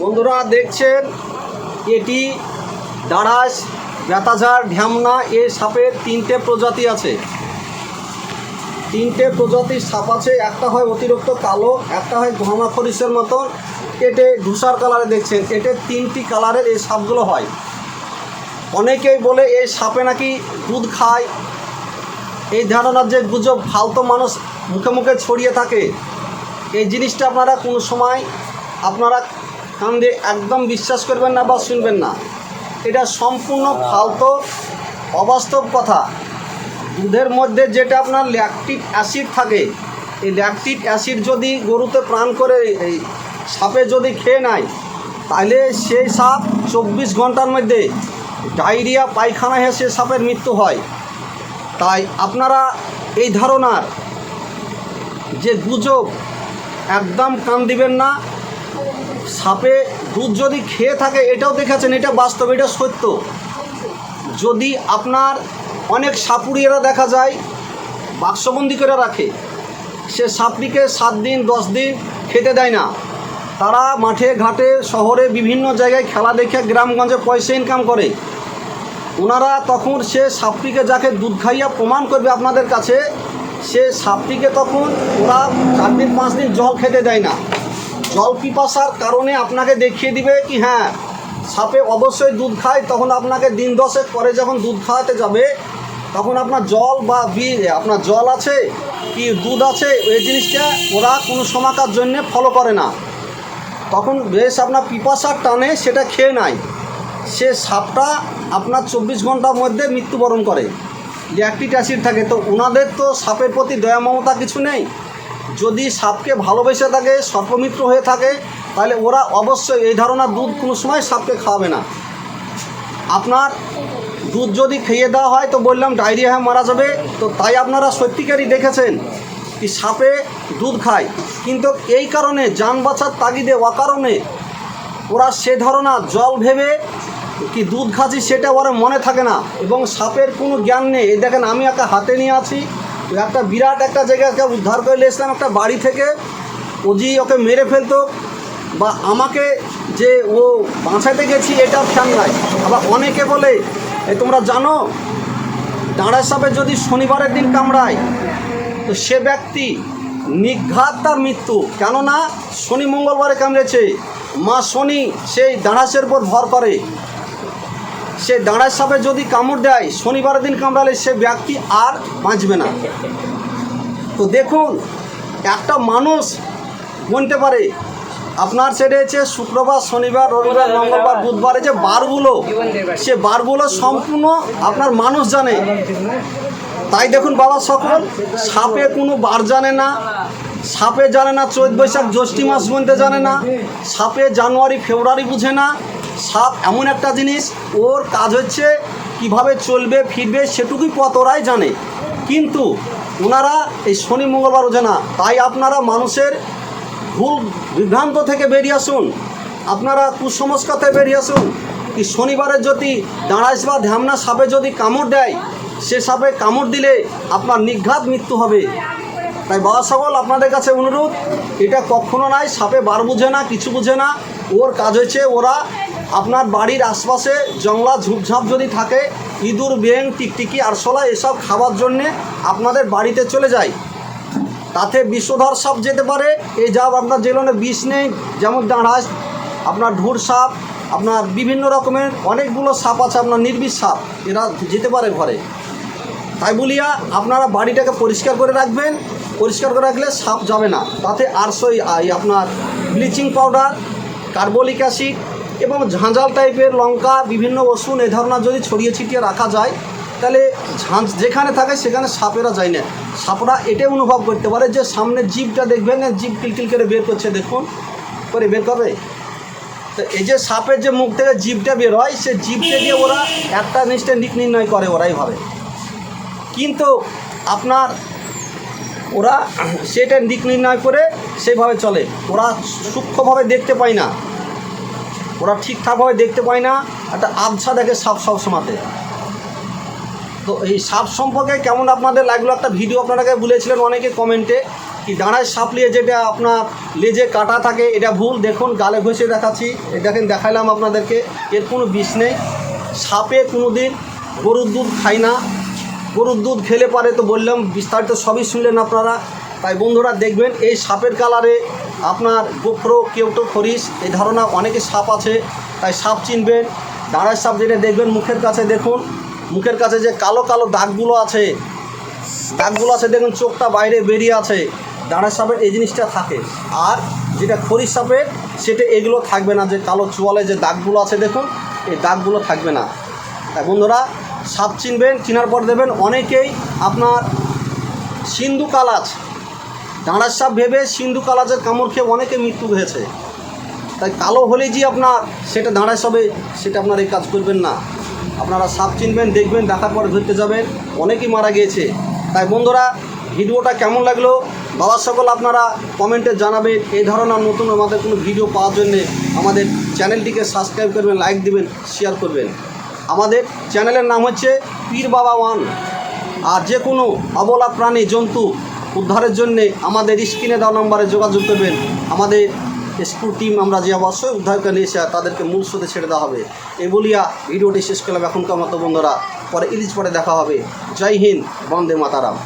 বন্ধুরা দেখছেন, এটি দাঁড়াস বেতাঝাড় ঢ্যামনা, এ সাপের তিনটে প্রজাতি আছে। তিনটে প্রজাতির সাপ আছে, একটা হয় অতিরিক্ত কালো, একটা হয় ঘনা খরিসের মতন। এটে ধূসার কালারে দেখছেন এটে তিনটি কালারের এই সাপগুলো হয়। অনেকেই বলে এই সাপে নাকি দুধ খায়। এই ধারণার যে গুজব ফালতু মানুষ মুখে মুখে ছড়িয়ে থাকে। এই জিনিসটা আপনারা কোনো সময় আপনারা কান দিয়ে একদম বিশ্বাস করবেন না বা শুনবেন না। এটা সম্পূর্ণ ফালতু, অবাস্তব কথা। দুধের মধ্যে যেটা আপনার ল্যাকটিক অ্যাসিড থাকে, এই ল্যাকটিক অ্যাসিড যদি গরুতে প্রাণ করে, এই সাপে যদি খেয়ে নেয়, তাহলে সেই সাপ চব্বিশ ঘণ্টার মধ্যে ডায়রিয়া, পায়খানা হয়ে সে সাপের মৃত্যু হয়। তাই আপনারা এই ধারণার যে গুজব, একদম কান দিবেন না সাপে দুধ যদি খেয়ে থাকে, এটাও দেখেছেন এটা বাস্তব, এটা সত্য। যদি আপনার অনেক সাপুড়িয়েরা দেখা যায়, বাক্সবন্দি করে রাখে, সে সাপটিকে সাত দিন, দশ দিন খেতে দেয় না। তারা মাঠে, ঘাটে, শহরে, বিভিন্ন জায়গায় খেলা দেখে গ্রামগঞ্জে পয়সা ইনকাম করে। ওনারা তখন সে সাপটিকে যাকে দুধ খাইয়া প্রমাণ করবে আপনাদের কাছে, সে সাপটিকে তখন ওরা চার দিন, পাঁচ দিন জল খেতে দেয় না। জল পিপাসার কারণে আপনাকে দেখিয়ে দিবে কি হ্যাঁ সাপে অবশ্যই দুধ খায়, তখন আপনাকে দিন দশেক পরে যখন দুধ খাওয়াতে যাবে, তখন আপনার জল বা বি, আপনার জল আছে কি দুধ আছে, এই জিনিসটা ওরা কোনো সমাকার জন্যে ফলো করে না। তখন বেশ আপনার পিপাসার টানে, সেটা খেয়ে নেয়। সে সাপটা আপনার চব্বিশ ঘণ্টার মধ্যে মৃত্যুবরণ করে। ল্যাকটিক অ্যাসিড থাকে, তো ওনাদের তো সাপের প্রতি দয়া, মমতা কিছু নেই। যদি সাপকে ভালোবেসে থাকে, সর্পমিত্র হয়ে থাকে, তাহলে ওরা অবশ্যই এই ধারণার দুধ কোনো সময় সাপকে খাওয়াবে না। আপনার দুধ যদি খেয়ে দেওয়া হয়, তো বললাম ডায়রিয়া হয়ে মারা যাবে। তো তাই আপনারা সত্যিকারই দেখেছেন কি সাপে দুধ খায়। কিন্তু এই কারণে যান বাঁচার তাগিদে, অকারণে ওরা সে ধারণা জল ভেবে কি দুধ খাচ্ছি সেটা ওরা মনে থাকে না। এবং সাপের কোনো জ্ঞান নেই। দেখেন, আমি একটা হাতে নিয়ে আছি। একটা বিরাট একটা জায়গাকে উদ্ধার করে এসলাম একটা বাড়ি থেকে। ওজি ওকে মেরে ফেলতো। বা আমাকে যে ও বাঁচাতে গেছি, এটা খেয়াল নাই। আবার অনেকে বলে, এ, তোমরা জানো, দাঁড়ায় সাপে যদি শনিবারের দিন কামড়ায়, তো সে ব্যক্তি নিঘাত তার মৃত্যু। কেননা শনি মঙ্গলবারে কামড়েছে। মা শনি সেই দাঁড়াসের উপর ভর করে। সে দাঁড়ায় সাপে যদি কামড় দেয় শনিবারের দিন কামড়ালে সে ব্যক্তি আর বাঁচবে না। তো দেখুন একটা মানুষ গুনতে পারে আপনার সেটা হচ্ছে শুক্রবার শনিবার রবিবার মঙ্গলবার বুধবারে যে বারগুলো সে বারগুলো সম্পূর্ণ আপনার মানুষ জানে। তাই দেখুন বাবা সকল সাপে কোনো বার জানে না সাপে জানে না চৈত বৈশাখ জ্যৈষ্ঠী মাস গুনতে জানে না সাপে জানুয়ারি ফেব্রুয়ারি বুঝে না সাপ এমন একটা জিনিস, ওর কাজ হচ্ছে কীভাবে চলবে, ফিরবে, সেটুকুই পথ ওরাই জানে। কিন্তু ওনারা এই শনি, মঙ্গলবার বোঝে না। তাই আপনারা মানুষের ভুল বিভ্রান্ত থেকে বেরিয়ে আসুন। আপনারা কুসংস্কার থেকে বেরিয়ে আসুন। কি শনিবারের যদি দাঁড়াইস বা ধ্যামনা সাপে যদি কামড় দেয়, সে সাপে কামড় দিলে আপনার নিঘাত মৃত্যু হবে। তাই বাবা সকল, আপনাদের কাছে অনুরোধ, এটা কখনো নাই, সাপে বার বুঝে না, কিছু বুঝে না। ওর কাজ হয়েছে ওরা আপনার বাড়ির আশপাশে জংলা ঝুপঝাপ যদি থাকে, ইঁদুর, বেং, টিকটিকি আরশোলা এসব খাবার জন্যে আপনাদের বাড়িতে চলে যায় তাতে বিষধর সাপ যেতে পারে, এই যা আপনার যেগুলো বিষ নেই, যেমন দাঁড়াস আপনার ঢুর সাপ, আপনার বিভিন্ন রকমের অনেকগুলো সাপ আছে, আপনার নির্বিষ সাপ, এরা যেতে পারে ঘরে। তাই বলিয়া আপনারা বাড়িটাকে পরিষ্কার করে রাখবেন, পরিষ্কার করে রাখলে সাপ যাবে না। তাতে আরশোই আপনার ব্লিচিং পাউডার, কার্বলিক অ্যাসিড এবং ঝাঁঝাল টাইপের লঙ্কা, বিভিন্ন ওষুধ এ ধরনের যদি ছড়িয়ে ছিটিয়ে রাখা যায়, তাহলে ঝাঁঝ যেখানে থাকে সেখানে সাপেরা যায় না। সাপরা এটাই অনুভব করতে পারে যে সামনে জিভটা দেখবেন না জিভ কিলকিল করে বের করছে, দেখুন। করে বের করবে? তো এই যে সাপের যে মুখ থেকে জিভটা বের হয়, সে জিভটা দিয়ে ওরা একটা জিনিসটা নিক নির্ণয় করে, ওরাই ভাবে। কিন্তু আপনার ওরা সেটা দিক নির্ণয় করে সেভাবে চলে। ওরা সূক্ষ্মভাবে দেখতে পায় না। ওরা ঠিকঠাকভাবে দেখতে পায় না, একটা আবছা দেখে সাপ সব সময়তে তো এই সাপ সম্পর্কে কেমন আপনাদের লাগল একটা ভিডিও আপনারাকে বলেছিলেন অনেকে কমেন্টে, কি দাঁড়ায় সাপ নিয়ে যেটা আপনার লেজে কাটা থাকে, এটা ভুল, দেখুন, গালে ঘষে দেখাচ্ছি দেখেন, দেখাইলাম আপনাদেরকে, এর কোনো বিষ নেই। সাপে কোনো দিন গরুর দুধ খায় না, গরুর দুধ খেলে পারে তো বললাম, বিস্তারিত সবই শুনলেন আপনারা। তাই বন্ধুরা দেখবেন এই সাপের কালারে আপনার গোপ্রো, কেউটো খরিস এই ধারণা অনেকে সাপ আছে, তাই সাপ চিনবেন। দাঁড়ার সাপ যেটা দেখবেন মুখের কাছে দেখুন, মুখের কাছে যে কালো কালো দাগগুলো আছে দাগগুলো আছে দেখুন চোখটা বাইরে বেরিয়ে আছে দাঁড়ার সাপের এই জিনিসটা থাকে। আর যেটা খরিস সাপের, সেটা এগুলো থাকবে না, যে কালো চোয়ালে যে দাগগুলো আছে দেখুন, এই দাগগুলো থাকবে না। তাই বন্ধুরা, সাপ চিনবেন, চিনার পর দেবেন, অনেকেই আপনার সিন্ধু কালাজ দাঁড়ার সাপ ভেবে সিন্ধু কালাজের কামড় খেয়ে অনেকে মৃত্যু হয়েছে। তাই কালো হলেই যে আপনার সেটা দাঁড়ায় সবে, সেটা আপনার এই কাজ করবেন না। আপনারা সাপ চিনবেন, দেখবেন, দেখার পরে ধরতে যাবেন। অনেকেই মারা গিয়েছে। তাই বন্ধুরা, ভিডিওটা কেমন লাগল? বাবার সকল আপনারা কমেন্টে জানাবেন। এই ধরনের নতুন আমাদের কোনো ভিডিও পাওয়ার জন্যে আমাদের চ্যানেলটিকে সাবস্ক্রাইব করবেন, লাইক দিবেন শেয়ার করবেন। আমাদের চ্যানেলের নাম হচ্ছে পীর বাবা ওয়ান। আর যে কোনো অবলা প্রাণী, জন্তু উদ্ধারের জন্যে আমাদের স্ক্রিনে দেওয়া নম্বরে যোগাযোগ করবেন। আমাদের স্কুল টিম আমরা যে অবশ্যই উদ্ধার করে নিয়ে এসে তাদেরকে মূল স্রোতে ছেড়ে দেওয়া হবে। এই বলিয়া ভিডিওটি শেষ করলাম এখনকার মতো বন্ধুরা। পরে ইলিশ পরে দেখা হবে। জয় হিন্দ, বন্দে মাতারাম।